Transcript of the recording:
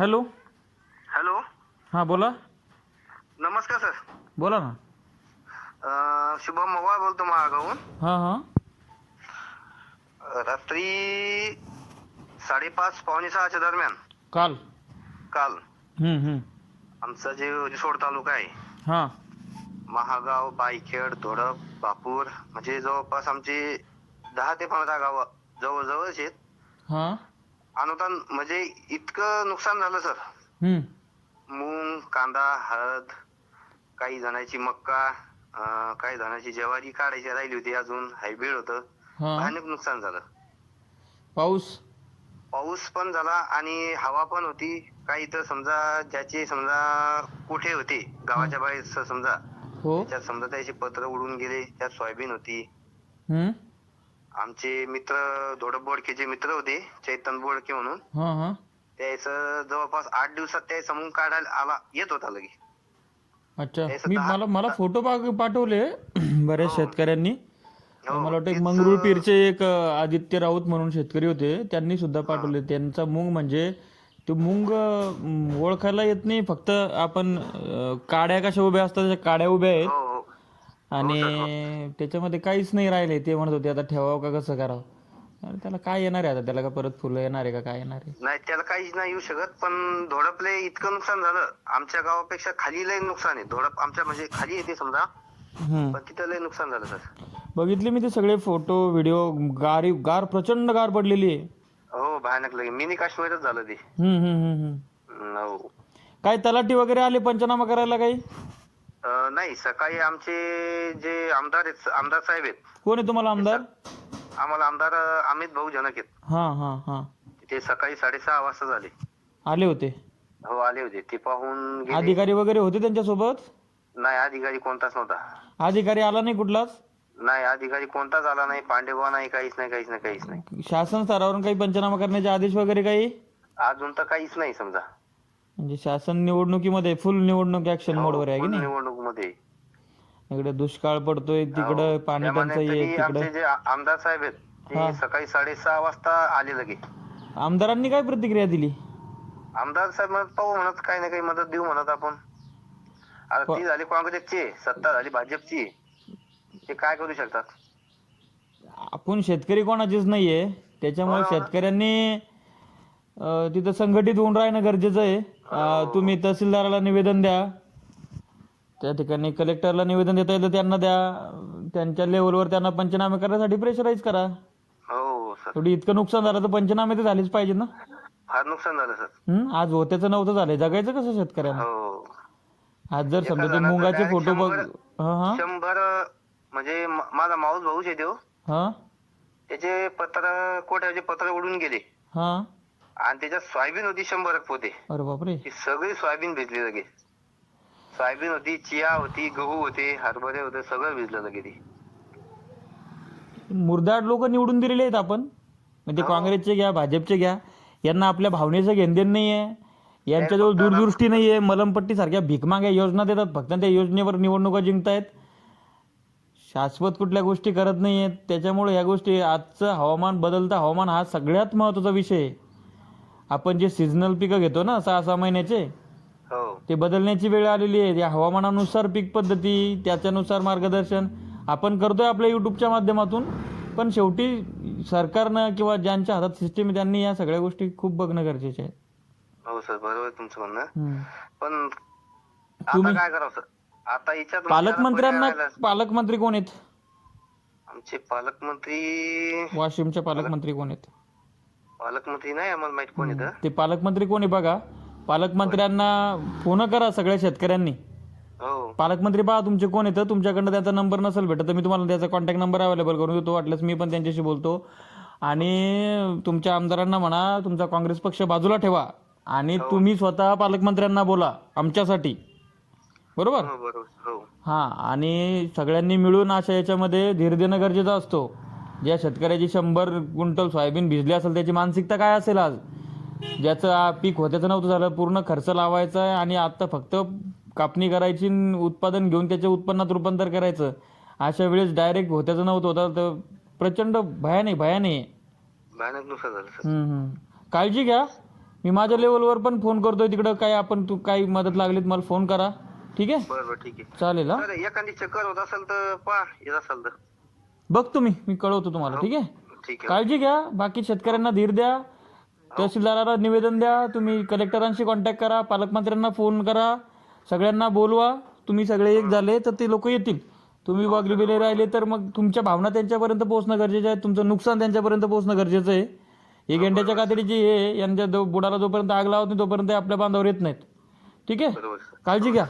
Hello? Hello? हां बोला. नमस्कार सर. बोला ना. अं, शुभम मवाळ बोलतो महागावून हां हां. रात्री साडेपाच पावणे सहाच्या दरम्यान. काल. काल. हम्म, हम्म. आमचा जे रिसोड तालुका आहे. हां. महागाव बायखेड धोडप बापूर म्हणजे जवळपास आमचे दहा ते पंधरा गावं जवळजवळच आहेत. हां. अनुदान म्हणजे इतकं नुकसान झालं सर. हम्म. मूग कांदा हळद काही जणांची मक्का अं, काही जणांची ज्वारी काढायची राहिली होती अजून हायब्रिड होतं. हां. भयानक नुकसान झालं. पाऊस? पाऊस पण झाला आणि हवा पण होती. काही तर समजा ज्याचे समजा कोठे होते गावाच्या बाहेर स- समजा. हो. त्यात समजा त्याचे पत्र उडून गेले त्यात सोयाबीन होती. हम्म. आमचे मित्र धोडप बोडकेचे मित्र होते चैतन बोडके म्हणून हां हां. त्याचं जवळपास आठ दिवसात त्या समूह काढायला आला येत होता लगे अच्छा. हे मी मला मला फोटो पाठवले बऱ्याच शेतकऱ्यांनी. हो, मला वाटतं एक तेच, पीरचे एक अं, आदित्य राऊत म्हणून शेतकरी होते त्यांनी सुद्धा पाठवले. त्यांचा मूग म्हणजे ते मूग अं, ओळखायला येत नाही फक्त आपण अं, काड्या कशा उभ्या असतात काड्या उभ्या आहेत. हो हो. आणि त्याच्यामध्ये काहीच नाही राहिले. ते म्हणत होते आता ठेवावं का? कसं करावं? अरे त्याला काय येणार आहे आता? त्याला का परत फुलं येणार आहे का? काय येणार आहे? नाही त्याला काहीच नाही येऊ शकत. पण धोडपले इतकं नुकसान झालं. आमच्या गावापेक्षा खाली लय नुकसान आहे. धोडप आमच्या म्हणजे खाली येते समजा. हम्म. पण तिथं लय नुकसान झालं सर. बघितले मी ते सगळे फोटो व्हिडिओ गारी गार प्रचंड गार पडलेली आहे. हो भयानक लगे. मिनी काश्मीरच झालं ते. हम्म, हम्म, हम्म, हम्म. हो. काय तलाठी वगैरे आले पंचनामा करायला काही? अं, नाही सकाळी आमचे जे आमदार आहेत आमदार साहेब आहेत. कोण आहे तुम्हाला आमदार? आम्हाला आमदार अं, अमित भाऊ जनक आहेत. हां हां हां. ते सकाळी साडेसहा वाजता झाले. आले होते? हो आले होते. ते पाहून गेले. अधिकारी वगैरे होते त्यांच्यासोबत? नाही अधिकारी कोणताच नव्हता. अधिकारी आला नाही कुठलाच? नाही अधिकारी कोणताच आला नाही. पांडेबा नाही काहीच नाही काहीच नाही काहीच नाही. शासन स्तरावरून काही पंचनामा करण्याचे आदेश वगैरे काही? अजून तर काहीच नाही समजा. म्हणजे शासन निवडणुकीमध्ये फुल निवडणूक ऍक्शन मोडवर आहे की नाही? निवडणूकमध्ये इकडे दुष्काळ पडतोय तिकडे पाणी टंचाई आहे तिकडे आमचे जे आ- आमदार साहेब आहेत हा. ते सकाळी साडेसहा वाजता आले लगे. आमदारांनी काय प्रतिक्रिया दिली? आमदार साहेब म्हणत पाहू म्हणत काही ना काही मदत देऊ म्हणत आपण. आता ती झाली काँग्रेसची सत्ता झाली भाजपची. ते काय करू शकतात? आपण शेतकरी कोणाचेच नाहीये त्याच्यामुळे शेतकऱ्यांनी तिथं संघटित होऊन राहणं गरजेचं आहे. तुम्ही तहसीलदाराला निवेदन द्या. त्या ठिकाणी कलेक्टरला निवेदन देता येतं त्यांना द्या. त्यांच्या लेवलवर त्यांना पंचनामे करण्यासाठी प्रेशराईज करा. हो सर. थोडी इतकं नुकसान झालं तर पंचनामे तर झालेच पाहिजे ना? फार नुकसान झालं सर. हं? आज होत्याचं नव्हतं झालंय. जगायचं कसं शेतकऱ्यांना? हो. आज जर समजा ते मुंगाचे direct फोटो बघ शंभर- हा? हा म्हणजे माझा माऊस भाऊच हा? त्याचे पत्र कोट्याचे पत्र उडून गेले. हा? आणि त्याच्यात सोयाबीन होती शंभर पोते. अरे बापरे. ती सगळी सोयाबीन भिजली लगे सोयाबीन होती चिया होती गहू होते हरभरे होते सगळं भिजलं लगे ती. मुरदाड लोक निवडून दिलेले आहेत आपण. म्हणजे काँग्रेसचे घ्या भाजपचे घ्या. यांना आपल्या भावनेचं घेणदेण नाहीये. यांच्याजवळ दूरदृष्टी नाहीये. मलमपट्टी सारख्या भिकमाग्या योजना देतात. फक्त त्या योजनेवर निवडणुका जिंकतायत. शाश्वत कुठल्या गोष्टी करत नाहीयेत. त्याच्यामुळे या गोष्टी आजचं हवामान बदलतं. हवामान हा सगळ्यात महत्त्वाचा विषय आहे. आपण जे सिजनल पिकं घेतो ना सहा सहा महिन्याचे हो. ते बदलण्याची वेळ आलेली आहे. या हवामानानुसार पीक पद्धती त्याच्यानुसार मार्गदर्शन आपण करतोय आपल्या युट्यूबच्या माध्यमातून. पण शेवटी सरकारनं किंवा ज्यांच्या हातात सिस्टीम आहे त्यांनी या सगळ्या गोष्टी खूप बघणं गरजेचे आहे. हो सर बरोबर आहे तुमचं म्हणणं. हम्म. पण आता तुम्ही- काय करावं सर? आता याच्यात पालकमंत्र्यांना. पालकमंत्री कोण आहेत? आमचे पालकमंत्री वाशिमचे पालकमंत्री कोण आहेत? पालकमंत्री नाही आम्हाला माहीत कोण येतं? ते पालकमंत्री कोण आहे बघा? पालकमंत्र्यांना फोन करा सगळ्या शेतकऱ्यांनी. हो. पालकमंत्री पहा तुमचे कोण येतं? तुमच्याकडनं त्याचा नंबर नसेल भेटत तर मी तुम्हाला त्याचा कॉन्टॅक्ट नंबर अवेलेबल करून देतो. वाटल्यास मी पण त्यांच्याशी बोलतो. आणि तुमच्या आमदारांना म्हणा तुमचा काँग्रेस पक्ष बाजूला ठेवा. आणि तुम्ही स्वतः पालकमंत्र्यांना बोला आमच्यासाठी. बरोबर? हो बरोबर. हो. हां. आणि सगळ्यांनी मिळून अशा याच्यामध्ये धीर देणं गरजेचं असतो ज्या शेतकऱ्याची शंभर क्विंटल सोयाबीन भिजली असेल त्याची मानसिकता काय असेल आज? ज्याचं पीक होत्याचं नव्हतं झालं पूर्ण खर्च लावायचा आहे आणि आता फक्त कापणी करायची उत्पादन घेऊन त्याच्या उत्पन्नात रूपांतर करायचं. अशा वेळेस डायरेक्ट होत्याचं नव्हतं होतं तर प्रचंड भयाने भयाने. आहे. भयानक नुकसान झालं सर. हम्म, हम्म. काळजी घ्या. मी माझ्या लेवलवर पण फोन करतोय तिकडं काय आपण तू काही मदत लागली तर मला फोन करा. ठीक आहे? बरं बरं ठीक आहे. चालेल हा. सर एखादी चक्कर होत असेल तर पहा येत असेल तर. बघतो मी मी कळवतो तुम्हाला ठीक आहे? ठीक आहे. काळजी घ्या बाकी शेतकऱ्यांना धीर द्या. तहसीलदाराला निवेदन द्या तुम्ही कलेक्टरांशी कॉन्टॅक्ट करा पालकमंत्र्यांना फोन करा सगळ्यांना बोलवा. तुम्ही सगळे एक झाले तर ते लोक येतील. तुम्ही वागले बिले राहिले तर मग तुमच्या भावना त्यांच्यापर्यंत पोहोचणं गरजेचं आहे तुमचं नुकसान त्यांच्यापर्यंत पोहोचणं गरजेचं आहे. ही गेंड्याच्या कातडीची हे यांच्या जो बुडाला जोपर्यंत आग लावत नाही तोपर्यंत आपल्या बांधावर येत नाहीत. ठीक आहे? काळजी घ्या.